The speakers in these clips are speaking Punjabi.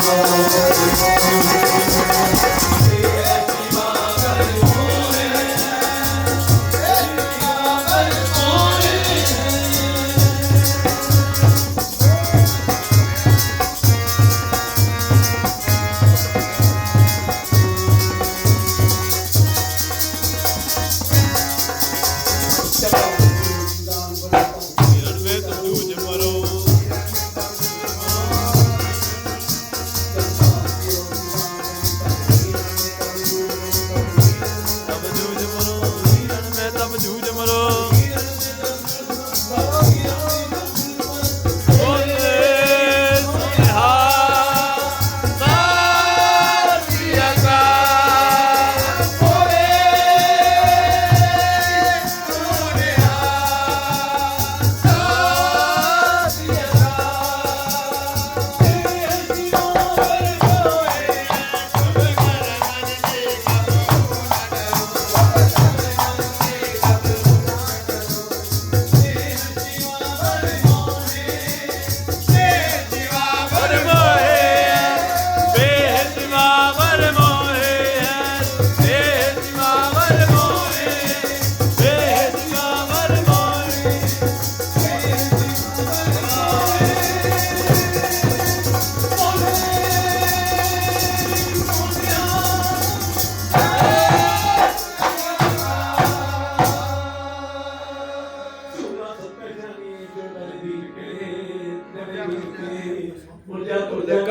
Christmas.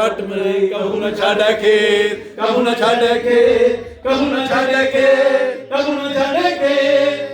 ਕੱਟ ਮਰੇ, ਕਹੂ ਨਾ ਛੱਡੈ ਖੇਤ ਕਹੂ ਨਾ ਛੱਡੈ ਖੇਤ ਕਹੂ ਨਾ ਛੱਡੈ ਖੇਤ ਕਹੂ ਨਾ ਛੱਡੈ ਖੇਤ